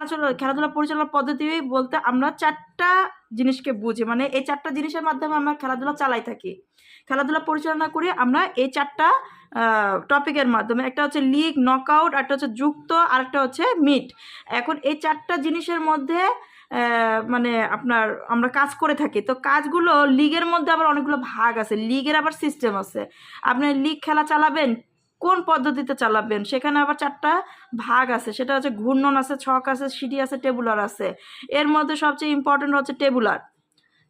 খেলাধুলা খেলাধুলা পরিচালনা পদ্ধতি বলতে আমরা চারটা জিনিসকে বুঝি। মানে এই চারটা জিনিসের মাধ্যমে আমরা খেলাধুলা চালাই থাকি। খেলাধুলা পরিচালনা করি আমরা এই চারটা টপিকের মাধ্যমে। একটা হচ্ছে লিগ নকআউট একটা হচ্ছে যুক্ত, আর একটা হচ্ছে মিট এখন এই চারটা জিনিসের মধ্যে মানে আপনার আমরা কাজ করে থাকি। তো কাজগুলো লিগের মধ্যে আবার অনেকগুলো ভাগ আছে। লিগের আবার সিস্টেম আছে। আপনি লিগ খেলা চালাবেন কোন পদ্ধতিতে চালাবেন? সেখানে আবার চারটা ভাগ আছে। সেটা হচ্ছে ঘূর্ণন আছে, ছক আছে, সিডি আছে, টেবুলার আছে। এর মধ্যে সবচেয়ে ইম্পর্টেন্ট হচ্ছে টেবুলার।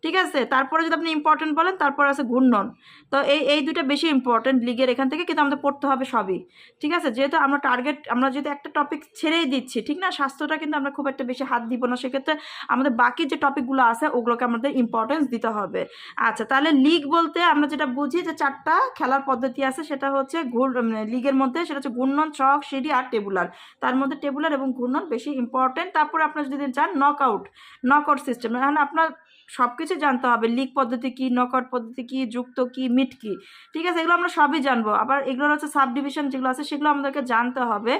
ঠিক আছে? তারপরে যদি আপনি ইম্পর্টেন্ট বলেন, তারপর আছে ঘূর্ণন তো এই এই দুটো বেশি ইম্পর্টেন্ট লিগের এখান থেকে কিন্তু আমাদের পড়তে হবে সবই। ঠিক আছে? যেহেতু আমরা টার্গেট আমরা যেহেতু একটা টপিক ছেড়েই দিচ্ছি, ঠিক না? স্বাস্থ্যটা কিন্তু আমরা খুব একটা বেশি হাত দিব না, সেক্ষেত্রে আমাদের বাকি যে টপিকগুলো আছে, ওগুলোকে আমাদের ইম্পর্টেন্স দিতে হবে। আচ্ছা তাহলে লিগ বলতে আমরা যেটা বুঝি যে চারটা খেলার পদ্ধতি আছে, সেটা হচ্ছে ঘূর মানে লিগের মধ্যে, সেটা হচ্ছে ঘূর্ণন ছক, সিঁড়ি আর টেবুলার। তার মধ্যে টেবুলার এবং ঘূর্ণন বেশি ইম্পর্টেন্ট তারপরে আপনার যদি চান knock out knock out system মানে আপনার সব কিছু জানতে হবে। লিক পদ্ধতি কি নকট পদ্ধতি কি, যুক্ত কি, মিট কি? ঠিক আছে, এগুলো আমরা সবই জানব। আবার এগুলোর হচ্ছে সাব ডিভিশন যেগুলো আছে, সেগুলো আমাদেরকে জানতে হবে।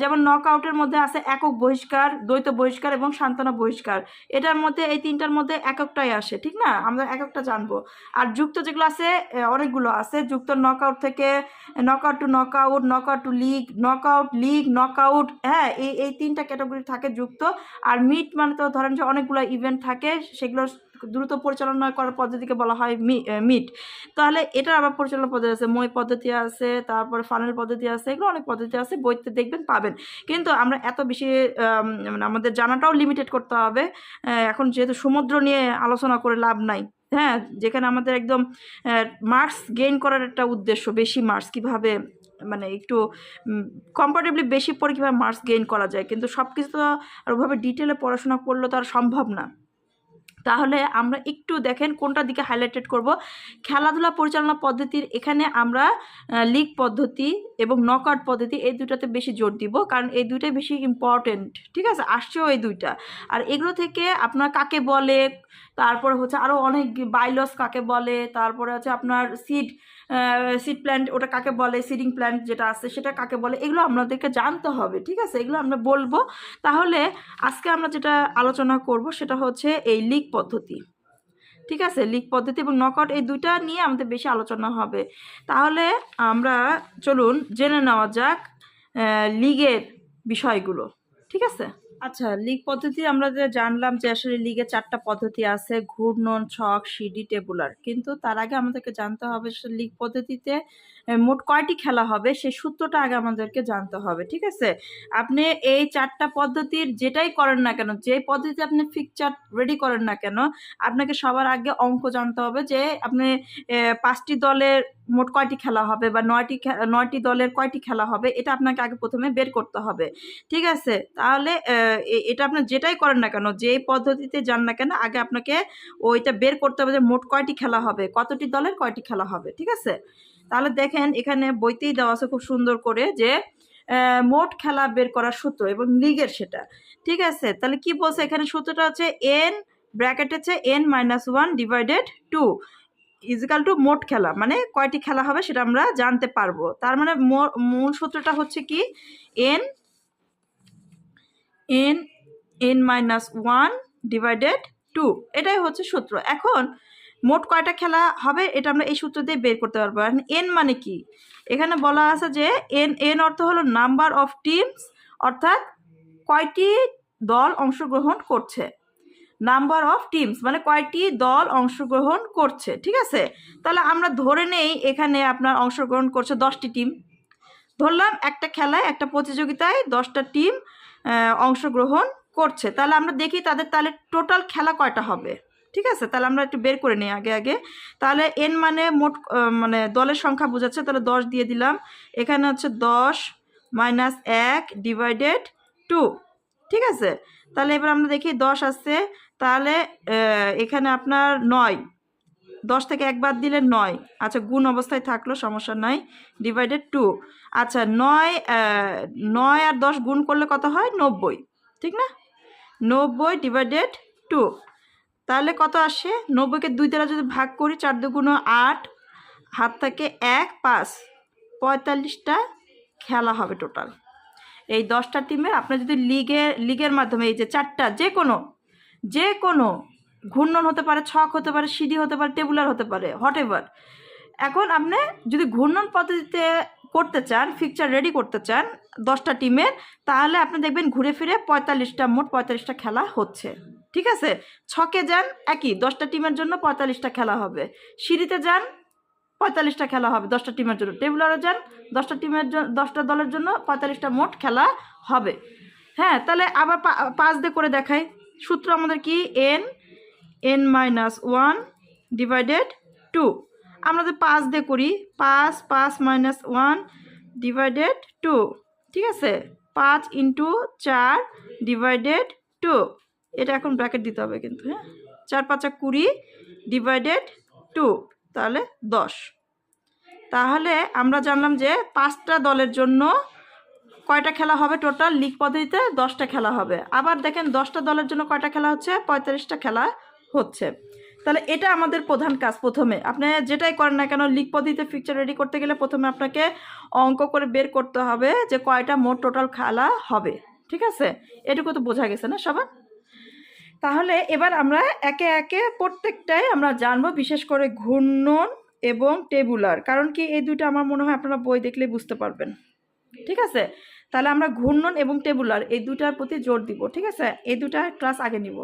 যেমন নকআউটের মধ্যে আছে একক বহিষ্কার, দ্বৈত বহিষ্কার এবং সান্ত্বনা বহিষ্কার। এটার মধ্যে এই তিনটার মধ্যে এককটাই আসে, ঠিক না? আমরা এককটা জানব। আর যুক্ত যেগুলো আছে অনেকগুলো আছে। যুক্ত নকআউট থেকে knockout to knockout knockout to league knockout league knockout হ্যাঁ এই এই তিনটা ক্যাটাগরি থাকে যুক্ত। আর মিট মানে তো ধরেন যে অনেকগুলো ইভেন্ট থাকে সেগুলো দ্রুত পরিচালনা করার পদ্ধতিকে বলা হয় মিট। তাহলে এটার আবার পরিচালনা পদ্ধতি আছে, মই পদ্ধতি আছে, তারপরে ফানেল পদ্ধতি আছে, এগুলো অনেক পদ্ধতি আছে, বইতে দেখবেন পাবেন। কিন্তু আমরা এত বেশি মানে আমাদের জানাটাও লিমিটেড করতে হবে এখন যেহেতু সমুদ্র নিয়ে আলোচনা করে লাভ নাই হ্যাঁ যেখানে আমাদের একদম মার্কস গেইন করার একটা উদ্দেশ্য, বেশি মার্কস কীভাবে মানে একটু কম্পারেটিভলি বেশি পরে কীভাবে মার্কস গেইন করা যায়। কিন্তু সব কিছু তো আর ওভাবে ডিটেলে পড়াশোনা করলে তো আর সম্ভব না। তাহলে আমরা একটু দেখেন কোনটা দিকে হাইলাইটেড করব। খেলাধুলা পরিচালনা পদ্ধতির এখানে আমরা লিগ পদ্ধতি এবং নকআউট পদ্ধতি এই দুটাতে বেশি জোর দিব, কারণ এই দুইটাই বেশি ইম্পর্টেন্ট ঠিক আছে? আসছেও এই দুইটা। আর এগুলো থেকে আপনার কাকে বলে, তারপরে হচ্ছে আরও অনেক বাইলস কাকে বলে, তারপরে হচ্ছে আপনার সিড সিড প্ল্যান্ট ওটা কাকে বলে সিডিং প্ল্যান্ট যেটা আছে সেটা কাকে বলে, এগুলো আমাদেরকে জানতে হবে, ঠিক আছে? এগুলো আমরা বলব। তাহলে আজকে আমরা যেটা আলোচনা করব সেটা হচ্ছে এই লিক পদ্ধতি। ঠিক আছে লিক পদ্ধতি এবং নকআউট এই দুটা নিয়ে আমাদের বেশি আলোচনা হবে। তাহলে আমরা চলুন জেনে নেওয়া যাক লিগের বিষয়গুলো, ঠিক আছে? আচ্ছা লিগ পদ্ধতি আমরা যে জানলাম যে আসলে লিগে চারটা পদ্ধতি আছে, ঘূর্ণন, ছক, সিডি, টেবুলার। কিন্তু তার আগে আমাদেরকে জানতে হবে লিগ পদ্ধতিতে মোট কয়টি খেলা হবে সেই সূত্রটা আগে আমাদেরকে জানতে হবে, ঠিক আছে? আপনি এই চারটা পদ্ধতির যেটাই করেন না কেন, যে পদ্ধতিতে আপনি ফিকচার রেডি করেন না কেন, আপনাকে সবার আগে অঙ্ক জানতে হবে যে আপনি পাঁচটি দলের মোট কয়টি খেলা হবে বা নয়টি নয়টি দলের কয়টি খেলা হবে, এটা আপনাকে আগে প্রথমে বের করতে হবে। ঠিক আছে? তাহলে এটা আপনার যেটাই করেন না কেন যে পদ্ধতিতে যান না কেন, আগে আপনাকে ওইটা বের করতে হবে যে মোট কয়টি খেলা হবে, কতটি দলের কয়টি খেলা হবে। ঠিক আছে? তাহলে দেখেন, এখানে বইতেই দেওয়া আছে খুব সুন্দর করে যে মোট খেলা বের করার সূত্র এবং লিগের সেটা। ঠিক আছে? তাহলে কি বলছে? এখানে সূত্রটা হচ্ছে এন ব্র্যাকেট হচ্ছে N minus one divided two is equal to মোট খেলা মানে কয়টি খেলা হবে সেটা আমরা জানতে পারব। তার মানে মূল সূত্রটা হচ্ছে কি? N N N minus one divided two এটাই হচ্ছে সূত্র। এখন মোট কয়টা খেলা হবে এটা আমরা এই সূত্র দিয়ে বের করতে পারব। এন মানে কি? এখানে বলা আছে যে এন এন অর্থ হলো নাম্বার অফ টিমস অর্থাৎ কয়টি দল অংশগ্রহণ করছে। নাম্বার অফ টিমস মানে কয়টি দল অংশগ্রহণ করছে, ঠিক আছে? তাহলে আমরা ধরে নেই এখানে আপনার অংশগ্রহণ করছে দশটি টিম ধরলাম একটা খেলায়, একটা প্রতিযোগিতায় দশটা টিম অংশগ্রহণ করছে। তাহলে আমরা দেখি তাদের তাহলে টোটাল খেলা কয়টা হবে, ঠিক আছে? তাহলে আমরা একটু বের করে নিই আগে আগে। তাহলে এন মানে মোট মানে দলের সংখ্যা বোঝাচ্ছে, তাহলে দশ দিয়ে দিলাম। এখানে হচ্ছে দশ মাইনাস এক ডিভাইডেড টু ঠিক আছে? তাহলে এবার আমরা দেখি দশ আসছে তাহলে এখানে আপনার নয়। দশ থেকে এক বাদ দিলে নয়। আচ্ছা গুণ অবস্থায় থাকল, সমস্যা নাই। ডিভাইডেড টু আচ্ছা নয় নয় আর দশ গুণ করলে কত হয়? নব্বই। ঠিক না? নব্বই ডিভাইডেড টু তাহলে কত আসে? নব্বইকে দুই দ্বারা যদি ভাগ করি, চার দুগুণ আট, হাত থেকে এক, পাঁচ। পঁয়তাল্লিশটা খেলা হবে টোটাল এই দশটা টিমের আপনার যদি লিগে, লিগের মাধ্যমে এই যে চারটা, যে কোনো যে কোনো ঘূর্ণন হতে পারে, ছক হতে পারে, সিঁড়ি হতে পারে, টেবুলার হতে পারে হট এভার এখন আপনি যদি ঘূর্ণন পদ্ধতিতে করতে চান ফিকচার রেডি করতে চান দশটা টিমের, তাহলে আপনি দেখবেন ঘুরে ফিরে পঁয়তাল্লিশটা, মোট পঁয়তাল্লিশটা খেলা হচ্ছে। ঠিক আছে? ছকে যান, একই, দশটা টিমের জন্য পঁয়তাল্লিশটা খেলা হবে। সিঁড়িতে যান পঁয়তাল্লিশটা খেলা হবে, দশটা টিমের জন্য। টেবুলারে যান দশটা টিমের জন্য দশটা দলের জন্য পঁয়তাল্লিশটা মোট খেলা হবে। হ্যাঁ তাহলে আবার পাঁচ দিয়ে করে দেখাই। সূত্র আমাদের কি? N N minus one divided two আমরা যদি পাঁচ দিয়ে করি, পাঁচ পাঁচ মাইনাস ওয়ান ডিভাইডেড টু ঠিক আছে? পাঁচ ইন্টু চার ডিভাইডেড টু এটা এখন ব্র্যাকেট দিতে হবে কিন্তু হ্যাঁ? চার পাঁচা কুড়ি ডিভাইডেড টু তাহলে দশ। তাহলে আমরা জানলাম যে পাঁচটা দলের জন্য কয়টা খেলা হবে টোটাল? লিগ পদ্ধতিতে দশটা খেলা হবে। আবার দেখেন দশটা দলের জন্য কয়টা খেলা হচ্ছে? পঁয়তাল্লিশটা খেলা হচ্ছে। তাহলে এটা আমাদের প্রধান কাজ প্রথমে। আপনি যেটাই করেন না কেন, লিগ পদ্ধতিতে ফিকচার রেডি করতে গেলে প্রথমে আপনাকে অঙ্ক করে বের করতে হবে যে কয়টা মোট টোটাল খেলা হবে। ঠিক আছে? এটুকু তো বোঝা গেছে না সবার? তাহলে এবার আমরা একে একে প্রত্যেকটাই আমরা জানব, বিশেষ করে ঘূর্ণন এবং টেবুলার। কারণ কি এই দুটো আমার মনে হয় আপনারা বই দেখলে বুঝতে পারবেন। ঠিক আছে? তাহলে আমরা ঘূর্ণন এবং টেবুলার এই দুটার প্রতি জোর দিব, ঠিক আছে? এই দুটা ক্লাস আগে নিব।